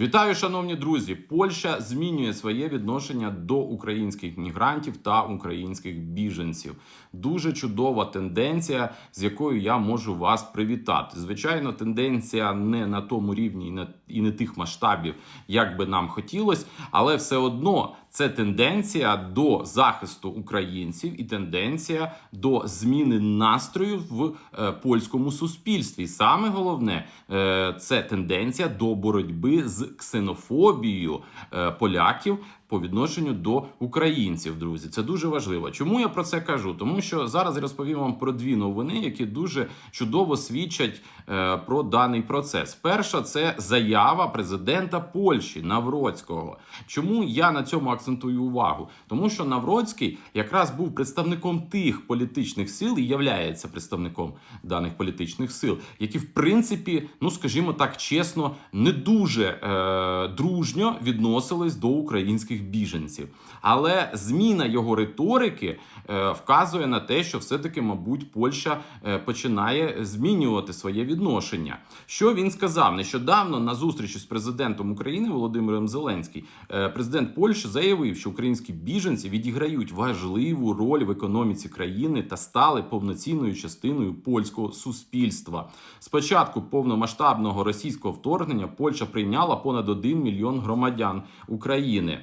Вітаю, шановні друзі! Польща змінює своє відношення до українських мігрантів та українських біженців. Дуже чудова тенденція, з якою я можу вас привітати. Звичайно, тенденція не на тому рівні і не, тих масштабів, як би нам хотілося, але все одно це тенденція до захисту українців і тенденція до зміни настрою в е, польському суспільстві. Саме головне е, це тенденція до боротьби з ксенофобією е, поляків. По відношенню до українців, друзі, це дуже важливо. Чому я про це кажу? Тому що зараз я розповім вам про дві новини, які дуже чудово свідчать е, про даний процес. Перша це заява президента Польщі Навроцького. Чому я на цьому акцентую увагу? Тому що Навроцький якраз був представником тих політичних сил і являється представником даних політичних сил, які в принципі, ну скажімо так, чесно, не дуже е, дружньо відносились до українських біженців. Але зміна його риторики е, вказує на те, що все-таки, мабуть, Польща е, починає змінювати своє відношення. Що він сказав нещодавно на зустрічі з президентом України Володимиром Зеленським, е, президент Польщі заявив, що українські біженці відіграють важливу роль в економіці країни та стали повноцінною частиною польського суспільства. Спочатку повномасштабного російського вторгнення Польща прийняла понад 1 мільйон громадян України.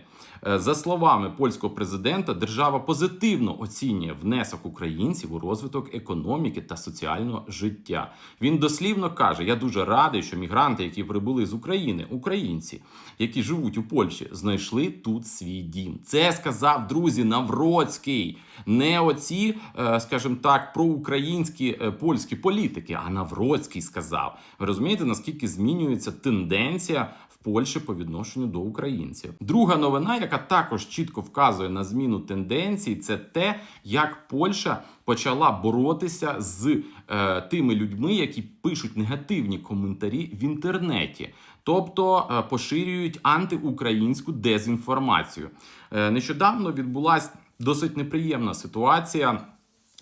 Е, За словами польського президента, держава позитивно оцінює внесок українців у розвиток економіки та соціального життя. Він дослівно каже: Я дуже радий, що мігранти, які прибули з України, українці, які живуть у Польщі, знайшли тут свій дім. Це сказав друзі Навроцький. Не оці, е, скажімо так, проукраїнські е, польські політики, а Навроцький сказав. Ви розумієте, наскільки змінюється тенденція в Польщі по відношенню до українців? Друга новина, яка також чітко вказує на зміну тенденцій, це те, як Польща почала боротися з е, тими людьми, які пишуть негативні коментарі в інтернеті. Тобто е, поширюють антиукраїнську дезінформацію. Е, нещодавно відбулася досить неприємна ситуація.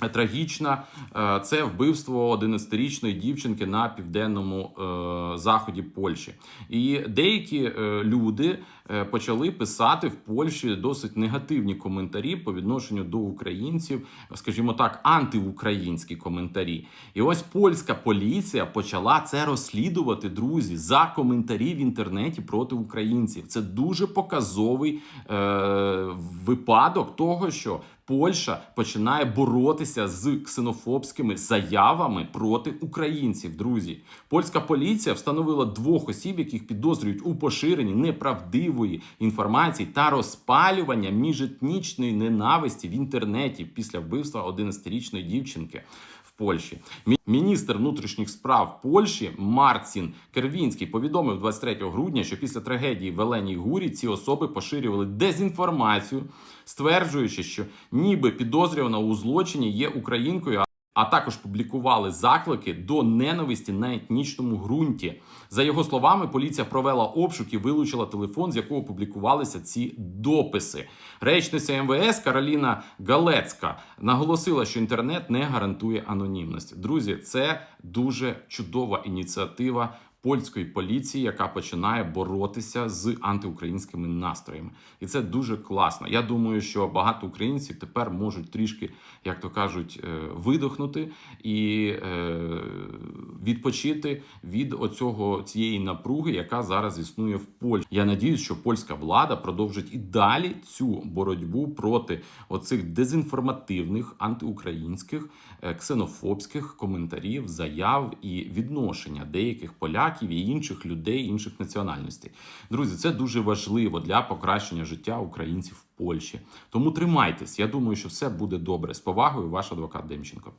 Трагічна Е, це вбивство 11-річної дівчинки на південному е, заході Польщі. І деякі е, люди почали писати в Польщі досить негативні коментарі по відношенню до українців, скажімо так, антиукраїнські коментарі. І ось польська поліція почала це розслідувати, друзі, за коментарі в інтернеті проти українців. Це дуже показовий е, випадок того, що Польща починає боротися з ксенофобськими заявами проти українців. Друзі, польська поліція встановила двох осіб, яких підозрюють у поширенні неправдивої інформації та розпалювання міжетнічної ненависті в інтернеті після вбивства 11-річної дівчинки. Польщі міністр внутрішніх справ Польщі Марцін Кервінський повідомив 23 грудня, що після трагедії в Еленій Гурі ці особи поширювали дезінформацію, стверджуючи, що ніби підозрювана у злочині є українкою. А також публікували заклики до ненависті на етнічному ґрунті. За його словами, поліція провела обшук і вилучила телефон, з якого публікувалися ці дописи. Речниця МВС Кароліна Галецька наголосила, що інтернет не гарантує анонімності. Друзі, це дуже чудова ініціатива. Польської поліції, яка починає боротися з антиукраїнськими настроями, і це дуже класно. Я думаю, що багато українців тепер можуть трішки, як то кажуть, е, видохнути і е, відпочити від оцього цієї напруги, яка зараз існує в Польщі. Я надіюсь, що польська влада продовжить і далі цю боротьбу проти оцих дезінформативних антиукраїнських е, ксенофобських коментарів, заяв і відношення деяких поляків і інших людей, інших національностей. Друзі, це дуже важливо для покращення життя українців в Польщі. Тому тримайтесь. Я думаю, що все буде добре. З повагою, ваш адвокат Демченко.